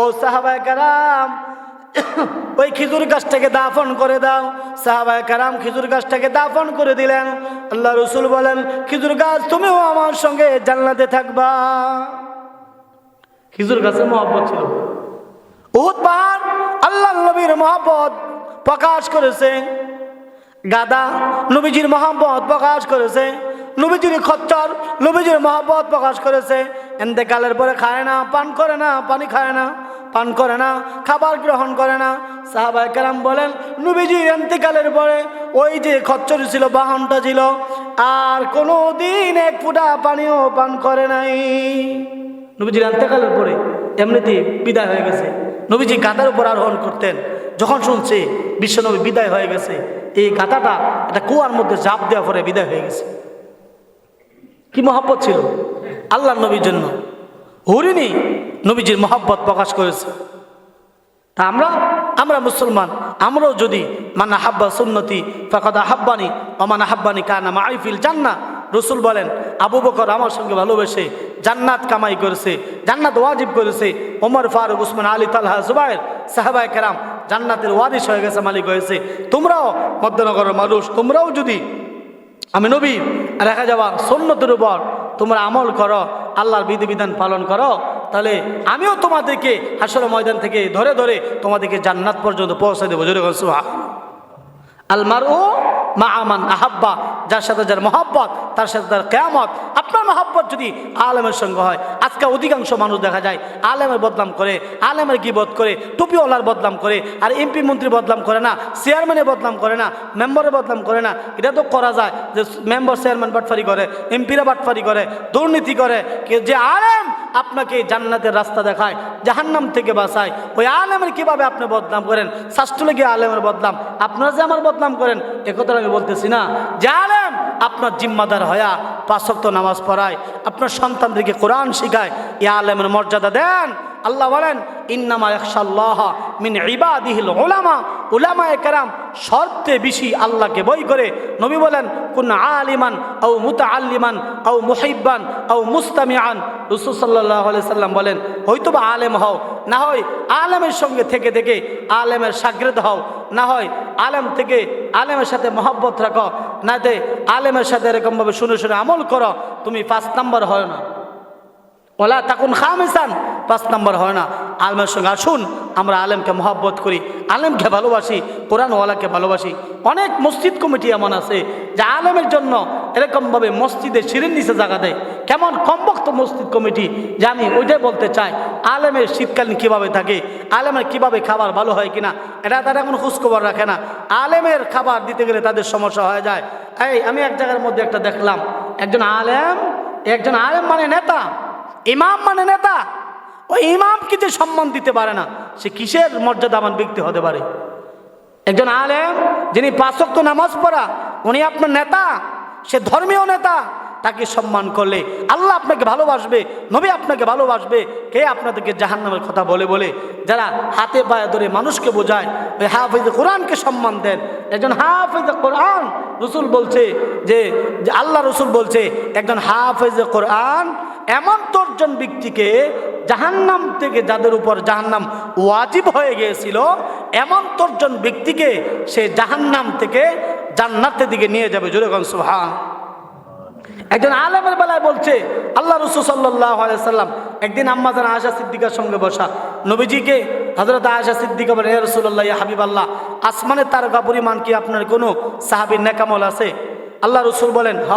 ও সাহাবায় কারাম ওই খেজুর গাছটাকে দাফন করে দাও। সাহাবায় কারাম খেজুর গাছটাকে দাফন করে দিলেন। আল্লাহ রসুল বলেন খেজুর গাছ তুমিও আমার সঙ্গে জান্নাতে থাকবা। খেজুর গাছের মহব্বত ছিল। উহুদ পাহাড় আল্লাহ নবীর মহব্বত প্রকাশ করেছে। গাদা নবীজির মহাব্বত প্রকাশ করেছে। নবীজির খচ্চর, নবীজির মহাব্বত প্রকাশ করেছে। এন্তেকালের পরে খায় না, পান করে না, পানি খায় না, পান করে না, খাবার গ্রহণ করে না। সাহাবাই কালাম বলেন নবীজির এন্তেকালের পরে ওই যে খচ্চর ছিল, বাহনটা ছিল, আর কোনো দিন এক ফুটা পানিও পান করে নাই। নবীজির এন্তেকালের পরে এমনিতে বিদায় হয়ে গেছে। নবীজি গাদার উপর আরোহণ করতেন। যখন শুনছে, বিশ্বনবী বিদায় হয়ে গেছে, এই গাদাটা একটা কুয়ার মধ্যে জাপ দেওয়া পরে বিদায় হয়ে গেছে। কি মহব্বত ছিল? আল্লাহ নবীর জন্য। হরিণী নবীজির মহব্বত প্রকাশ করেছে। তা আমরা আমরা মুসলমান, আমরাও যদি মানা হাব্বা সুন্নতি ফাকাদা হাব্বানি অমানা হাব্বানি কানা মাইফিল জান্না রসুল বলেন, আবু বকর আমার সঙ্গে ভালোবেসে জান্নাত কামাই করেছে, জান্নাত ওয়াজিব করেছে। ওমর ফারুক, উসমান আলী, তালহা, জুবাইর সাহাবায় কেরাম জান্নাতের ওয়ারিশ হয়ে গেছে, মালিক হয়েছে। তোমরাও মধ্যনগরের মানুষ, তোমরাও যদি আমি নবী রেখা যাওয়া সন্ন্যতের উপর তোমরা আমল করো, আল্লাহর বিধিবিধান পালন করো, তাহলে আমিও তোমাদেরকে হাসর ময়দান থেকে ধরে ধরে তোমাদেরকে জান্নাত পর্যন্ত পৌঁছে দেবো। জোরে আলমার ও মা আমান আহাব্বা যার সাথে যার মহাব্বত, তার সাথে তার কেয়ামত। আপনার মহাব্বত যদি আলেমের সঙ্গে হয়, আজকে অধিকাংশ মানুষ দেখা যায় আলেমের বদনাম করে, আলেমের গিবত করে, টুপিওয়ালার বদনাম করে, আর এমপি মন্ত্রী বদনাম করে না, চেয়ারম্যানের বদনাম করে না, মেম্বারের বদনাম করে না। এটা তো করা যায় যে মেম্বার, চেয়ারম্যান বাটফারি করে, এমপিরা বাটফারি করে, দুর্নীতি করে। যে আলেম আপনাকে জান্নাতের রাস্তা দেখায়, জাহান্নাম থেকে বাঁচায়, ওই আলেমের কীভাবে আপনি বদনাম করেন? শাস্ত্রলে গিয়ে আলেমের বদনাম। আপনারা যে আমার বদনাম করেন একথা আমি বলতেছি না। যে আলেম আপনার জিম্মাদার হয়া পাঁচক্ত নামাজ পড়ায় আপনার সন্তানদেরকে কোরআন শিখায় ইয়া আলেমের মর্যাদা দেন। আল্লাহ বলেন, ইন্নামা একশাল্লাহ মিন ইবাদিহিল ওলামা উলামা একরাম শর্তে বেশি আল্লাহকে বই করে। নবী বলেন, কোন আলিমান ও মুতা আল্লিমান ও মুহিব্বান ও মুস্তামিয়ান রসুল সাল্লাহ সাল্লাম বলেন হয়তো বা আলেম হও, না হয় আলেমের সঙ্গে থেকে থেকে আলেমের সাগরেদ হও, না হয় আলেম থেকে আলেমের সাথে মহব্বত রাখো, না দে আলেমের সাথে এরকমভাবে শুনে শুনে আমল করো, তুমি পাঁচ নাম্বার হয় না। ওলা তখন খামেসান। পাঁচ নম্বর হয় না, আলমের সঙ্গে আসুন, আমরা আলেমকে মহব্বত করি, আলেমকে ভালোবাসি, কোরআনওয়ালাকে ভালোবাসি। অনেক মসজিদ কমিটি এমন আছে, যে আলেমের জন্য এরকমভাবে মসজিদে সিঁড়ির নিচে জায়গা দেয়। কেমন কমবক্ত মসজিদ কমিটি, যে আমি ওইটাই বলতে চাই, আলেমের শীতকালীন কীভাবে থাকে, আলেমের কীভাবে খাবার ভালো হয় কিনা, এটা তারা এখন খোঁজখবর রাখে না। আলেমের খাবার দিতে গেলে তাদের সমস্যা হয়ে যায়। এই, আমি এক জায়গার মধ্যে একটা দেখলাম, একজন আলেম একজন আলেম মানে নেতা। ইমাম মানে নেতা। ওই ইমামকে যে সম্মান দিতে পারে না, সে কিসের মর্যাদাবান ব্যক্তি হতে পারে? একজন আলেম যিনি পাঁচক্ত নামাজ পড়া, উনি আপনার নেতা, সে ধর্মীয় নেতা তাকে সম্মান করলে আল্লাহ আপনাকে ভালোবাসবে, নবী আপনাকে ভালোবাসবে। কে আপনাদেরকে জাহান্নামের কথা বলে বলে? যারা হাতে পায়ে ধরে মানুষকে বোঝায়, ওই হাফিজ কোরআনকে সম্মান দেন। একজন হাফিজ কোরআন রসুল বলছে যে আল্লাহ রসুল বলছে, একজন হাফিজ কোরআন এমন তোরজন ব্যক্তিকে জাহান্নাম থেকে যাদের উপর জাহান্নাম ওয়াজিব হয়ে গিয়েছিল, এমন তোরজন ব্যক্তিকে সে জাহান্নাম থেকে জান্নাতের দিকে নিয়ে যাবে। জোরেগন সুহান একজন আলেমের বেলায় বলছে, আল্লাহ রসুল সাল্লাহ সাল্লাম একদিন আম্মাজান আশা সিদ্দিকার সঙ্গে বসা, নবীজিকে হজরত আশা সিদ্দিকা বলে রসুল্লাহ হাবিব আল্লাহ আসমানের তারকা পরিমাণ কি আপনার কোনো সাহাবির নেকামল আছে? আল্লাহ রসুল বলেন, হ,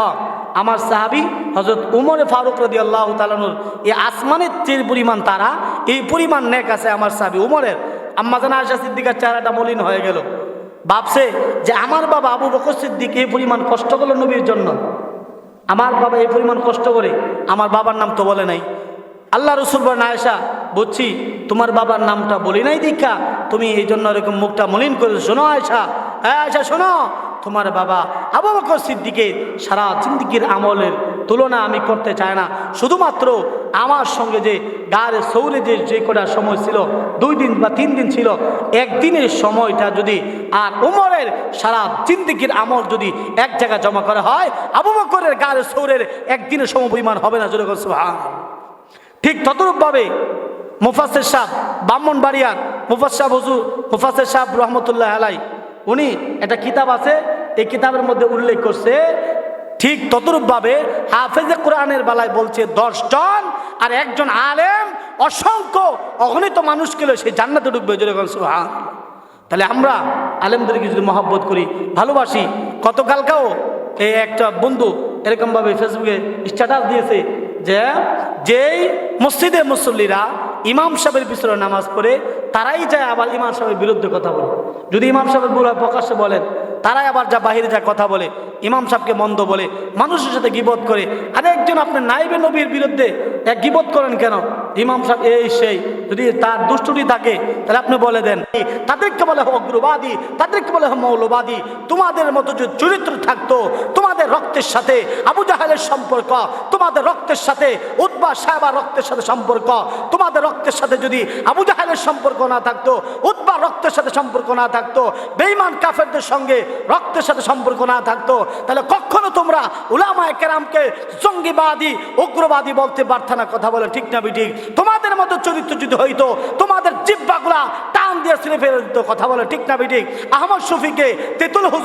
আমার সাহাবি হজরত উমরে ফারুক রদি আল্লাহ তালানুর এই আসমানের যে পরিমাণ তারা, এই পরিমাণ নেক আছে আমার সাহাবি উমরের। আম্মাজান আশা সিদ্দিকার চেহারাটা মলিন হয়ে গেল। ভাবছে যে, আমার বাবা আবু বকর সিদ্দিক এই পরিমাণ কষ্ট করল নবীর জন্য। আমার বাবা এই পরিমাণ কষ্ট করে, আমার বাবার নাম তো বলে নাই। আল্লাহ রসুল বলেন, আয়েশা, বুঝছি, তোমার বাবার নামটা বলি নাই দীক্ষা। তুমি এই জন্য এরকম মুখটা মলিন করে শোনো, আয়েশা হ্যাঁ আয়েশা, শোনো। তোমার বাবা আবু সিদ্দিকের সারা জিন্দিগির আমলের তুলনা আমি করতে চাই না। শুধুমাত্র আমার সঙ্গে যে গায়ের সৌরে যে যে কটা সময় ছিল, দুই দিন বা তিন দিন ছিল, একদিনের সময়টা যদি আর উমরের সারা জিন্দিগির আমল যদি এক জায়গায় জমা করা হয়, আবু বকরের গায়ের সৌরের একদিনের সমপরিমাণ হবে না, জোরে সুহান ঠিক ততরূপভাবে মুফাসের সাহ ব্রাহ্মণ বাড়িয়ার মুফাসাহ হুজুর মুফাসের সাহ রহমতুল্লাহ আলাই উনি একটা কিতাব আছে, এই কিতাবের মধ্যে উল্লেখ করছে ঠিক ততরূপভাবে হাফেজে কোরআনের বেলায় বলছে, দশজন আর একজন আলেম অসংখ্য অগণিত মানুষকে সেই জান্নাতে ঢুকবে। যেরকম সুহান তাহলে আমরা আলেমদেরকে যদি মহব্বত করি, ভালোবাসি। গতকালকেও এই একটা বন্ধু এরকমভাবে ফেসবুকে স্ট্যাটাস দিয়েছে যে, যেই মসজিদে মুসল্লিরা ইমাম সাহেবের পিছনে নামাজ পড়ে, তারাই যায় আবার ইমাম সাহেবের বিরুদ্ধে কথা বলে। যদি ইমাম সাহেবের বুড়া প্রকাশ্যে বলেন তারাই আবার যা বাহিরে যা কথা বলে, ইমাম সাহেবকে মন্দ বলে, মানুষের সাথে গিবত করে। আরেকজন আপনার নাইবে নবীর বিরুদ্ধে এক গিবত করেন কেন? ইমাম সাহেব, এই সেই, যদি তার দুষ্টুটি থাকে, তাহলে আপনি বলে দেন। তাদেরকে বলে অগ্রবাদী তাদেরকে বলে মৌলবাদী, তোমাদের মতো যে চরিত্র থাকতো, তোমাদের রক্তের সাথে আবু জাহেলের সম্পর্ক, তোমাদের রক্তের সাথে উদ্বা সাহেবার রক্তের সাথে সম্পর্ক, তোমাদের রক্তের সাথে যদি আবু জাহেলের সম্পর্ক না থাকতো উদ্বা রক্তের সাথে সম্পর্ক না থাকতো বেইমান কাফেরদের সঙ্গে রক্তের সাথে সম্পর্ক না থাকতো, তাহলে কখনো তোমরা উলামায় কেরামকে জঙ্গিবাদী, উগ্রবাদী বলতে পারত না, কথা বলে ঠিক না ঠিক তোমাদের মতো চরিত্র যদি হইতো, তোমাদের জিব্বাগুলা টান দিয়ে ছিঁড়ে ফেলে দিত, কথা বলে ঠিক না ঠিক আহমদ শফিকে তেতুল